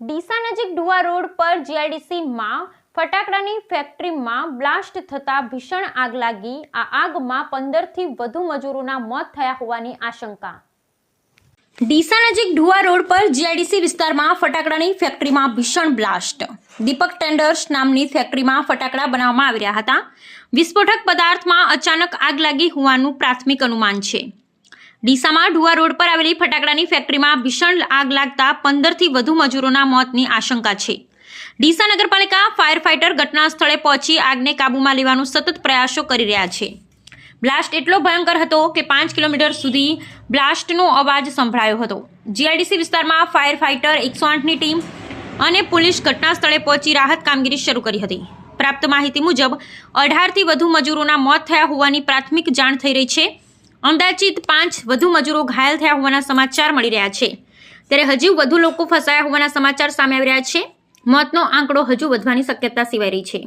ડીસા નજીક ઢુવા રોડ પર જીઆઈડીસીમાં ફટાકડાની ફેક્ટરીમાં બ્લાસ્ટ થતા ભીષણ આગ લાગી. આ આગમાં પંદરથી વધુ મજૂરોના મોત થયા હોવાની આશંકા. ડીસા નજીક ઢુવા રોડ પર જીઆઈડીસી વિસ્તારમાં ફટાકડાની ફેક્ટરીમાં ભીષણ બ્લાસ્ટ. દીપક ટેન્ડર્સ નામની ફેક્ટરીમાં ફટાકડા બનાવવામાં આવી રહ્યા હતા. વિસ્ફોટક પદાર્થમાં અચાનક આગ લાગી હોવાનું પ્રાથમિક અનુમાન છે. ડીસામાં ઢુવા રોડ પર આવેલી ફટાકડાની ફેક્ટરીમાં ભીષણ આગ લાગતા પંદરથી વધુ મજૂરોના મોતની આશંકા છે. ડીસા નગરપાલિકા ફાયર ફાઇટર ઘટના સ્થળે પહોંચી આગને કાબૂમાં લેવાનું સતત પ્રયાસો કરી રહ્યા છે. બ્લાસ્ટ એટલો ભયંકર હતો કે પાંચ કિલોમીટર સુધી બ્લાસ્ટનો અવાજ સંભળાયો હતો. જીઆઈડીસી વિસ્તારમાં ફાયર ફાઇટર એકસો આઠની ટીમ અને પોલીસ ઘટના સ્થળે પહોંચી રાહત કામગીરી શરૂ કરી હતી. પ્રાપ્ત માહિતી મુજબ, અઢારથી વધુ મજૂરોના મોત થયા હોવાની પ્રાથમિક જાણ થઈ રહી છે. અંદાજિત પાંચ વધુ મજૂરો ઘાયલ થયા હોવાના સમાચાર મળી રહ્યા છે. ત્યારે હજી વધુ લોકો ફસાયા હોવાના સમાચાર સામે આવી રહ્યા છે. મોતનો આંકડો હજુ વધવાની શક્યતા સિવાય રહી છે.